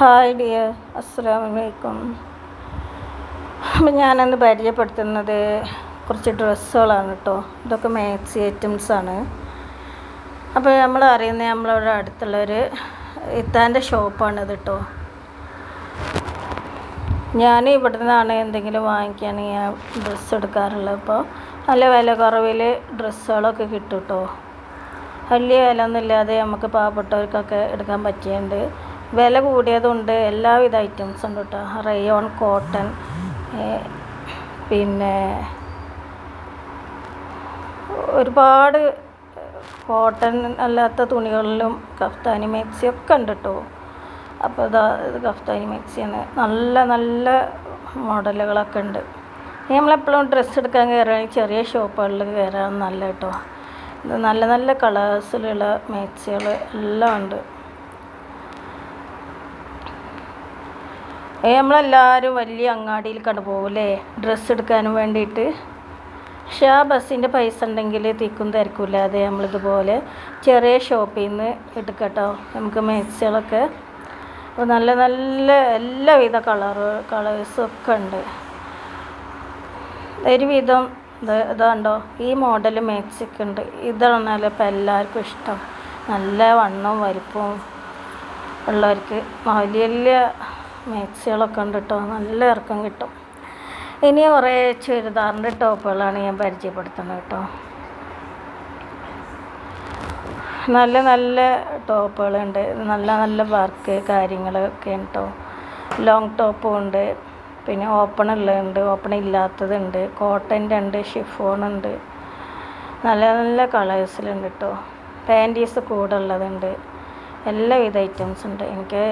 Hi dear അസ്സാം വലൈക്കും അപ്പം ഞാനന്ന് പരിചയപ്പെടുത്തുന്നത് കുറച്ച് ഡ്രസ്സുകളാണ് കേട്ടോ ഇതൊക്കെ മാക്സി ഐറ്റംസാണ് അപ്പോൾ നമ്മൾ അറിയുന്ന നമ്മളവിടെ അടുത്തുള്ളൊരു ഇത്താന്റെ ഷോപ്പാണിത് കേട്ടോ ഞാൻ ഇവിടെ നിന്നാണ് എന്തെങ്കിലും വാങ്ങിക്കുകയാണെങ്കിൽ ഞാൻ ഡ്രസ്സ് എടുക്കാറുള്ളത്. അപ്പോൾ നല്ല വില കുറവിൽ ഡ്രസ്സുകളൊക്കെ കിട്ടും കേട്ടോ വലിയ വില ഒന്നും ഇല്ലാതെ നമുക്ക് പാവപ്പെട്ടവർക്കൊക്കെ എടുക്കാൻ പറ്റിയുണ്ട് വില കൂടിയതുണ്ട് എല്ലാവിധ ഐറ്റംസും ഉണ്ട് കേട്ടോ റയോൺ കോട്ടൺ പിന്നെ ഒരുപാട് കോട്ടൺ അല്ലാത്ത തുണികളിലും കഫ്താനി മാക്സി ഒക്കെ ഉണ്ട് കേട്ടോ അപ്പോൾ ഇതാ ഇത് കഫ്താനി മാക്സിയാണ്. നല്ല നല്ല മോഡലുകളൊക്കെ ഉണ്ട്. നമ്മളെപ്പോഴും ഡ്രസ്സ് എടുക്കാൻ കയറുകയാണെങ്കിൽ ചെറിയ ഷോപ്പുകളിൽ കയറാൻ നല്ല കേട്ടോ ഇത് നല്ല നല്ല കളേഴ്സിലുള്ള മാക്സികൾ എല്ലാം ഉണ്ട്. നമ്മളെല്ലാവരും വലിയ അങ്ങാടിയിൽ കണ്ടു പോകല്ലേ ഡ്രസ്സ് എടുക്കാനും വേണ്ടിയിട്ട്. പക്ഷെ ആ ബസ്സിന്റെ പൈസ ഉണ്ടെങ്കിൽ തിക്കും തിരക്കില്ലാതെ നമ്മളിതുപോലെ ചെറിയ ഷോപ്പിൽ നിന്ന് എടുക്കട്ടോ. നമുക്ക് മാക്സികളൊക്കെ അപ്പോൾ നല്ല നല്ല എല്ലാവിധ കളറ് ഒക്കെ ഉണ്ട്. ഒരുവിധം ഇത് ഇതാണ്ടോ? ഈ മോഡൽ മാക്സിക്ക് ഉണ്ട്. ഇതാണല്ലോ ഇപ്പം എല്ലാവർക്കും ഇഷ്ടം. നല്ല വണ്ണവും വലിപ്പവും ഉള്ളവർക്ക്. വലിയ വലിയ മാക്സികളൊക്കെ ഉണ്ട് കേട്ടോ നല്ല ഇറക്കം കിട്ടും. ഇനി കുറേ ചുരിദാറിന്റെ ടോപ്പുകളാണ് ഞാൻ പരിചയപ്പെടുത്തുന്നത് കേട്ടോ. നല്ല നല്ല ടോപ്പുകളുണ്ട്. നല്ല നല്ല വർക്ക് കാര്യങ്ങളൊക്കെ കേട്ടോ ലോങ് ടോപ്പും ഉണ്ട്. പിന്നെ ഓപ്പൺ ഉള്ളതുണ്ട്. ഓപ്പൺ ഇല്ലാത്തതുണ്ട്. കോട്ടന്റെ ഉണ്ട് ഷിഫോൺ ഉണ്ട്. നല്ല നല്ല കളേഴ്സിലുണ്ട് കേട്ടോ. പാന്റീസ് കൂടെ ഉള്ളതുണ്ട്. എല്ലാവിധ ഐറ്റംസ് ഉണ്ട്. എനിക്ക്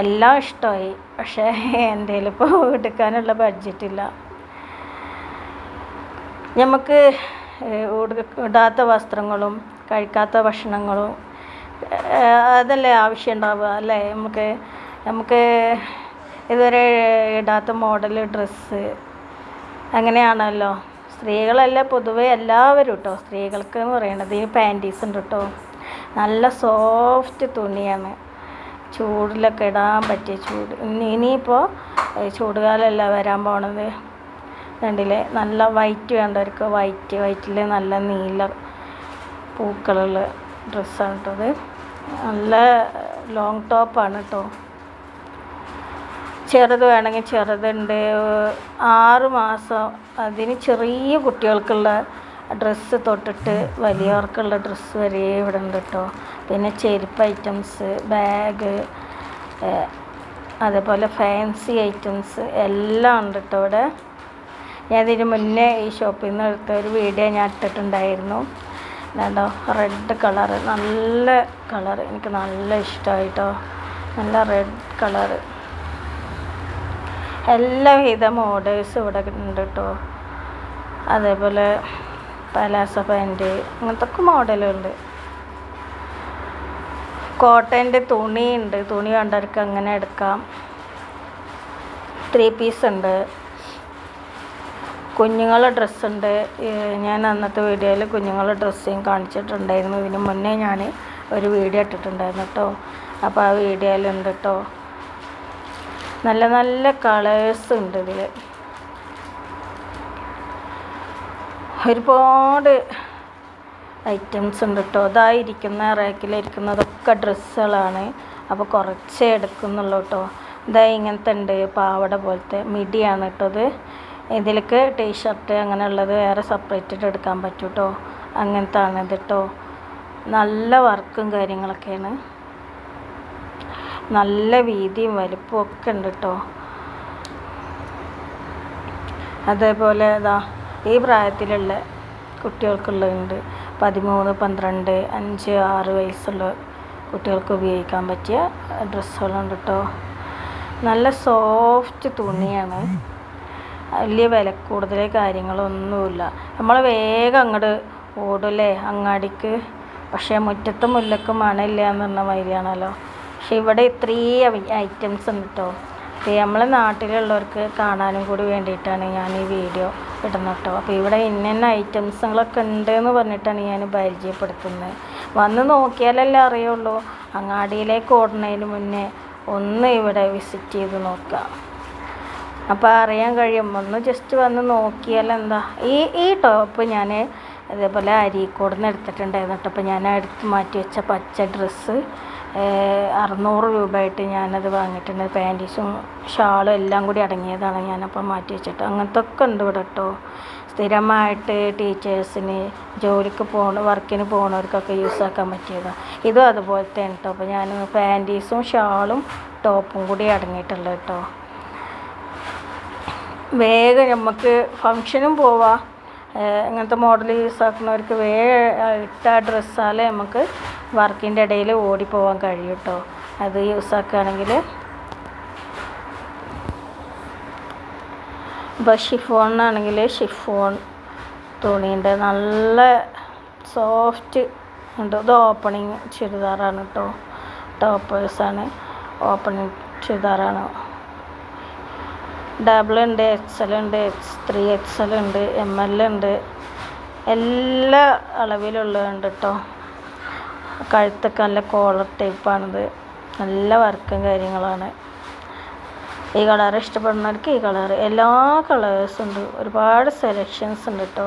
എല്ലാം ഇഷ്ടമായി. പക്ഷേ എന്റെ കയ്യിലിപ്പോൾ എടുക്കാനുള്ള ബഡ്ജറ്റ് ഇല്ല. നമുക്ക് ഇടാത്ത വസ്ത്രങ്ങളും കഴിക്കാത്ത ഭക്ഷണങ്ങളും അതല്ലേ ആവശ്യം ഉണ്ടാവുക അല്ലേ? നമുക്ക് നമുക്ക് ഇതുവരെ ഇടാത്ത മോഡൽ ഡ്രസ്സ് അങ്ങനെയാണല്ലോ. സ്ത്രീകളല്ല പൊതുവേ എല്ലാവരും കേട്ടോ സ്ത്രീകൾക്ക് എന്ന് പറയണത് ഈ പാന്റീസ് ഉണ്ട് കേട്ടോ നല്ല സോഫ്റ്റ് തുണിയാണ്. ചൂടിലൊക്കെ ഇടാൻ പറ്റിയ ചൂട്. ഇനി ഇനിയിപ്പോൾ ചൂടുകാലമല്ല വരാൻ പോണത്? കണ്ടില്ലേ? നല്ല വൈറ്റ് വേണ്ടവർക്ക് വൈറ്റ് വൈറ്റിൽ നല്ല നീല പൂക്കളുള്ള ഡ്രസ്സാണ് കേട്ടത് നല്ല ലോങ് ടോപ്പാണ് കേട്ടോ ചെറുത് വേണമെങ്കിൽ ചെറുതുണ്ട്. ആറ് മാസം അതിന് ചെറിയ കുട്ടികൾക്കുള്ള ഡ്രസ്സ് തൊട്ടിട്ട് വലിയവർക്കുള്ള ഡ്രസ്സ് വരെ ഇവിടെ ഉണ്ട് കേട്ടോ പിന്നെ ചെരുപ്പ് ഐറ്റംസ് ബാഗ് അതേപോലെ ഫാൻസി ഐറ്റംസ് എല്ലാം ഉണ്ട് കേട്ടോ ഇവിടെ. ഞാൻ ഇതിന് മുന്നേ ഈ ഷോപ്പിൽ നിന്ന് എടുത്ത ഒരു വീഡിയോ ഞാൻ ഇട്ടിട്ടുണ്ടായിരുന്നു. എന്താണ്ടോ റെഡ് കളറ് നല്ല കളർ എനിക്ക് നല്ല ഇഷ്ടമായിട്ടോ. നല്ല റെഡ് കളറ് എല്ലാവിധ മോഡേഴ്സും ഇവിടെ ഉണ്ട് കേട്ടോ അതേപോലെ പലാസ പാന്റ് അങ്ങനത്തെ ഒക്കെ മോഡലുണ്ട്. കോട്ടന്റെ തുണിയുണ്ട്. തുണി വേണ്ടവർക്ക് അങ്ങനെ എടുക്കാം. ത്രീ പീസ് ഉണ്ട്. കുഞ്ഞുങ്ങളുടെ ഡ്രസ്സുണ്ട് ഞാൻ അന്നത്തെ വീഡിയോയിൽ കുഞ്ഞുങ്ങളുടെ ഡ്രസ്സും കാണിച്ചിട്ടുണ്ടായിരുന്നു. ഇതിന് മുന്നേ ഞാൻ ഒരു വീഡിയോ ഇട്ടിട്ടുണ്ടായിരുന്നു കേട്ടോ അപ്പോൾ ആ വീഡിയോയിലുണ്ട് കേട്ടോ നല്ല നല്ല കളേഴ്സ് ഉണ്ട് ഇതിൽ ഒരുപാട് ഐറ്റംസ് ഉണ്ട് കേട്ടോ ഇതായിരിക്കുന്ന റാക്കിലിരിക്കുന്നതൊക്കെ ഡ്രസ്സുകളാണ്. അപ്പോൾ കുറച്ചേ എടുക്കുന്നുള്ളൂ കേട്ടോ ഇതാ ഇങ്ങനത്തെ ഉണ്ട്. പാവട പോലത്തെ മിഡിയാണ് കേട്ടോ ഇത്. ഇതിലേക്ക് ടീഷർട്ട് അങ്ങനെയുള്ളത് വേറെ സെപ്പറേറ്റ് എടുക്കാൻ പറ്റും കേട്ടോ അങ്ങനത്തെ ആണ് ഇത് കേട്ടോ നല്ല വർക്കും കാര്യങ്ങളൊക്കെയാണ്. നല്ല വീതിയും വലിപ്പവും ഒക്കെ ഉണ്ട് കേട്ടോ അതേപോലെ ഇതാ ഈ പ്രായത്തിലുള്ള കുട്ടികൾക്കുള്ളതുണ്ട്. പതിമൂന്ന് പന്ത്രണ്ട് അഞ്ച് ആറ് വയസ്സുള്ള കുട്ടികൾക്ക് ഉപയോഗിക്കാൻ പറ്റിയ ഡ്രസ്സുകളുണ്ട് കേട്ടോ നല്ല സോഫ്റ്റ് തുണിയാണ്. വലിയ വില കൂടുതൽ കാര്യങ്ങളൊന്നുമില്ല. നമ്മൾ വേഗം അങ്ങോട്ട് ഓടൂലേ അങ്ങാടിക്ക്. പക്ഷേ മുറ്റത്ത് മുല്ലക്ക് മണമില്ല എന്ന് പറഞ്ഞ മാതിരിയാണല്ലോ. പക്ഷെ ഇവിടെ ഇത്രയും ഐറ്റംസ് ഉണ്ട് കേട്ടോ നമ്മളെ നാട്ടിലുള്ളവർക്ക് കാണാനും കൂടി വേണ്ടിയിട്ടാണ് ഞാൻ ഈ വീഡിയോ ഇടുന്നത് കേട്ടോ. അപ്പോൾ ഇവിടെ ഇന്ന ഐറ്റംസുകളൊക്കെ ഉണ്ട് എന്ന് പറഞ്ഞിട്ടാണ് ഞാൻ പരിചയപ്പെടുത്തുന്നത്. വന്ന് നോക്കിയാലല്ലേ അറിയുള്ളൂ. അങ്ങാടിയിലേക്ക് ഓടുന്നതിന് മുന്നേ ഒന്ന് ഇവിടെ വിസിറ്റ് ചെയ്ത് നോക്കുക. അപ്പോൾ അറിയാൻ കഴിയും. ഒന്ന് ജസ്റ്റ് വന്ന് നോക്കിയാൽ എന്താ? ഈ ഈ ടോപ്പ് ഞാൻ അതേപോലെ അരീക്കോട് എടുത്തിട്ടുണ്ടായിരുന്നു കേട്ടോ. അപ്പോൾ ഞാൻ എടുത്ത് മാറ്റി വെച്ച പച്ച ഡ്രസ്സ് അറുന്നൂറ് രൂപയായിട്ട് ഞാനത് വാങ്ങിയിട്ടുണ്ട്. പാന്റീസും ഷാളും എല്ലാം കൂടി അടങ്ങിയതാണ് ഞാനപ്പോൾ മാറ്റി വെച്ചിട്ട്. അങ്ങനത്തെ ഒക്കെ ഉണ്ട് ഇവിടെ കേട്ടോ സ്ഥിരമായിട്ട് ടീച്ചേഴ്സിന് ജോലിക്ക് പോണ വർക്കിന് പോണവർക്കൊക്കെ യൂസ് ആക്കാൻ പറ്റിയതാണ് ഇതും അതുപോലെ തന്നെ കേട്ടോ അപ്പോൾ ഞാൻ പാന്റീസും ഷാളും ടോപ്പും കൂടി അടങ്ങിയിട്ടുള്ളത് കേട്ടോ വേഗം നമുക്ക് ഫങ്ഷനും പോവാം. ഇങ്ങനത്തെ മോഡൽ യൂസ് ആക്കുന്നവർക്ക് വേഗം ഇട്ട ഡ്രസ്സാൽ നമുക്ക് വർക്കിന്റെ ഇടയിൽ ഓടിപ്പോവാൻ കഴിയും കേട്ടോ അത് യൂസ് ആക്കുകയാണെങ്കിൽ ഇപ്പോൾ ഷിഫോണിനാണെങ്കിൽ ഷിഫോൺ തുണിയുണ്ട് നല്ല സോഫ്റ്റ് ഉണ്ട്. ഇത് ഓപ്പണിങ് ചുരിദാറാണ് കേട്ടോ ടോപ്പേഴ്സാണ് ഓപ്പണിങ് ചുരിദാറാണ്. ഡബിൾ ഉണ്ട് എക്സ് എൽ ഉണ്ട് എക്സ് ത്രീ എക്സ് എൽ ഉണ്ട് എം എൽ ഉണ്ട്. എല്ലാ അളവിലുള്ളതുണ്ട് കേട്ടോ കഴുത്തൊക്കെ നല്ല കോളർ ടൈപ്പാണിത് നല്ല വർക്കും കാര്യങ്ങളാണ്. ഈ കളർ ഇഷ്ടപ്പെടുന്നവർക്ക് ഈ കളർ എല്ലാ കളേഴ്സും ഉണ്ട്. ഒരുപാട് സെലക്ഷൻസ് ഉണ്ട് കേട്ടോ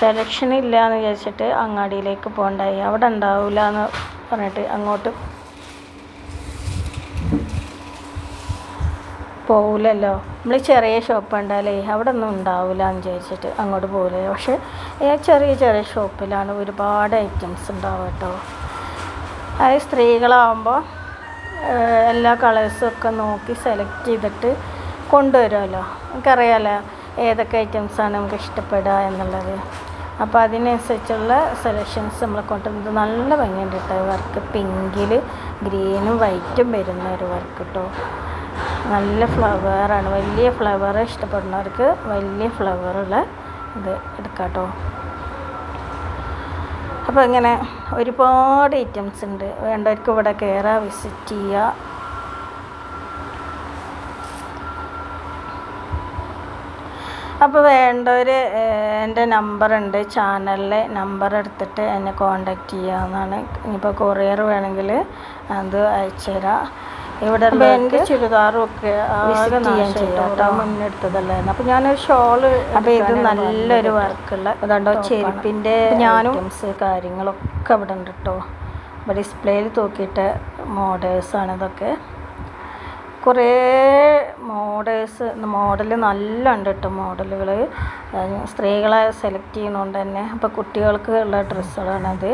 സെലക്ഷൻ ഇല്ല എന്ന് വിചാരിച്ചിട്ട് അങ്ങാടിയിലേക്ക് പോകണ്ടായി അവിടെ ഉണ്ടാവില്ല എന്ന് പറഞ്ഞിട്ട് അങ്ങോട്ട് പോവില്ലല്ലോ. നമ്മൾ ചെറിയ ഷോപ്പ് ഉണ്ടാലേ അവിടെ ഒന്നും ഉണ്ടാവില്ല എന്ന് വിചാരിച്ചിട്ട് അങ്ങോട്ട് പോകില്ല പക്ഷേ ചെറിയ ചെറിയ ഷോപ്പിലാണ് ഒരുപാട് ഐറ്റംസ് ഉണ്ടാവുക കേട്ടോ. അത് സ്ത്രീകളാവുമ്പോൾ എല്ലാ കളേഴ്സും ഒക്കെ നോക്കി സെലക്ട് ചെയ്തിട്ട് കൊണ്ടുവരുമല്ലോ. നമുക്കറിയാമല്ലോ ഏതൊക്കെ ഐറ്റംസാണ് നമുക്ക് ഇഷ്ടപ്പെടുക എന്നുള്ളത്. അപ്പോൾ അതിനനുസരിച്ചുള്ള സെലക്ഷൻസ് നമ്മൾ കൊണ്ടുവന്നത് നല്ല ഭംഗിയുണ്ട് കേട്ടോ. വർക്ക് പിങ്കിൽ ഗ്രീനും വൈറ്റും വരുന്ന ഒരു വർക്ക് കേട്ടോ. നല്ല ഫ്ലവറാണ് വലിയ ഫ്ലവർ ഇഷ്ടപ്പെടുന്നവർക്ക് വലിയ ഫ്ലവറുള്ള ഇത് എടുക്കാം കേട്ടോ അപ്പോൾ ഇങ്ങനെ ഒരുപാട് ഐറ്റംസ് ഉണ്ട്. വേണ്ടവർക്ക് ഇവിടെ കയറാം വിസിറ്റ് ചെയ്യുക അപ്പോൾ വേണ്ടവർ എന്റെ നമ്പറുണ്ട് ചാനലിലെ നമ്പർ എടുത്തിട്ട് എന്നെ കോണ്ടാക്റ്റ് ചെയ്യാവുന്നതാണ് ഇനിയിപ്പോൾ കൊറിയർ വേണമെങ്കിൽ അത് അയച്ചു തരാം ഇവിടെ എന്റെ ചുരിദാറും ഒക്കെ ആകെ നാശമായിട്ടോ മുന്നെടുത്തതല്ലായിരുന്നു അപ്പോൾ ഞാനൊരു ഷോൾ അപ്പോൾ ഇത് നല്ലൊരു വർക്കുള്ള അതുകൊണ്ടോ ചെരുപ്പിന്റെ ഞാനും കാര്യങ്ങളൊക്കെ ഇവിടെ ഉണ്ട് കേട്ടോ. ഇപ്പോൾ ഡിസ്പ്ലേയിൽ തൂക്കിയിട്ട മോഡേഴ്സാണ് ഇതൊക്കെ. കുറേ മോഡേഴ്സ് മോഡൽ നല്ല ഉണ്ട് കേട്ടോ മോഡലുകൾ സ്ത്രീകളെ സെലക്ട് ചെയ്യുന്നതുകൊണ്ട് തന്നെ. അപ്പോൾ കുട്ടികൾക്ക് ഉള്ള ഡ്രസ്സുകളാണത്.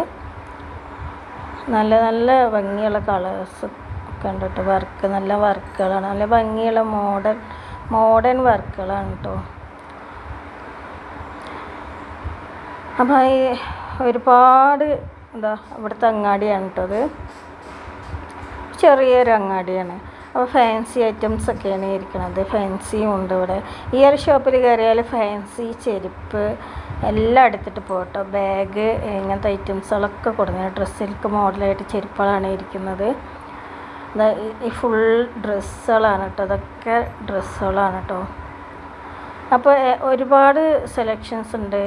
നല്ല നല്ല ഭംഗിയുള്ള കളേഴ്സ് കേട്ടോ വർക്ക് നല്ല വർക്കുകളാണ് നല്ല ഭംഗിയുള്ള മോഡൽ മോഡേൺ വർക്കുകളാണ് കേട്ടോ അപ്പോൾ ഈ ഒരുപാട് എന്താ ഇവിടുത്തെ അങ്ങാടിയാണ് കേട്ടോ അത്. ചെറിയൊരു അങ്ങാടിയാണ്. അപ്പോൾ ഫാൻസി ഐറ്റംസ് ഒക്കെയാണ് ഇരിക്കുന്നത് ഫാൻസിയും ഉണ്ട് ഇവിടെ. ഈ ഒരു ഷോപ്പിൽ കയറിയാൽ ഫാൻസി ചെരുപ്പ് എല്ലാം എടുത്തിട്ട് പോട്ടോ. ബാഗ് ഇങ്ങനത്തെ ഐറ്റംസുകളൊക്കെ കൊടുക്കുന്നത് ഡ്രസ്സിൽക്ക് മോഡലായിട്ട് ചെരുപ്പുകളാണ് ഇരിക്കുന്നത്. ഈ- ഫുൾ ഡ്രസ്സുകളാണ് കേട്ടോ അതൊക്കെ ഡ്രസ്സുകളാണ് കേട്ടോ അപ്പോൾ ഒരുപാട് സെലക്ഷൻസ് ഉണ്ട്.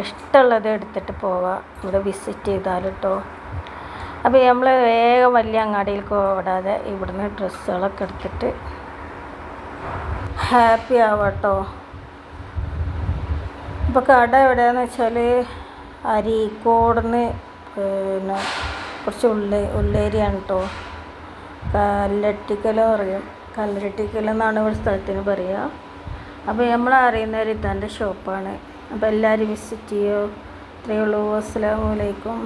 ഇഷ്ടമുള്ളത് എടുത്തിട്ട് പോവാം. ഇവിടെ വിസിറ്റ് ചെയ്താൽ കേട്ടോ അപ്പോൾ നമ്മൾ വേഗം വലിയ അങ്ങാടിയിലേക്ക് ഓടാതെ ഇവിടുന്ന് ഡ്രസ്സുകളൊക്കെ എടുത്തിട്ട് ഹാപ്പി ആവാട്ടോ ഇപ്പോൾ കട എവിടെയാന്ന് വെച്ചാൽ അരീക്കോടുന്ന് പിന്നെ കുറച്ച് ഉള്ളേ ഉള്ളേരിയാണ് കേട്ടോ കല്ലട്ടിക്കൽ പറയും. കല്ലട്ടിക്കൽ എന്നാണ് ഒരു സ്ഥലത്തിന് പറയുക. അപ്പോൾ നമ്മൾ അറിയുന്ന ഒരു ഇതാന്റെ ഷോപ്പാണ് അപ്പോൾ എല്ലാവരും വിസിറ്റ് ചെയ്യുമോ ഇത്രയേ ഉള്ളൂ. അലൈക്കും.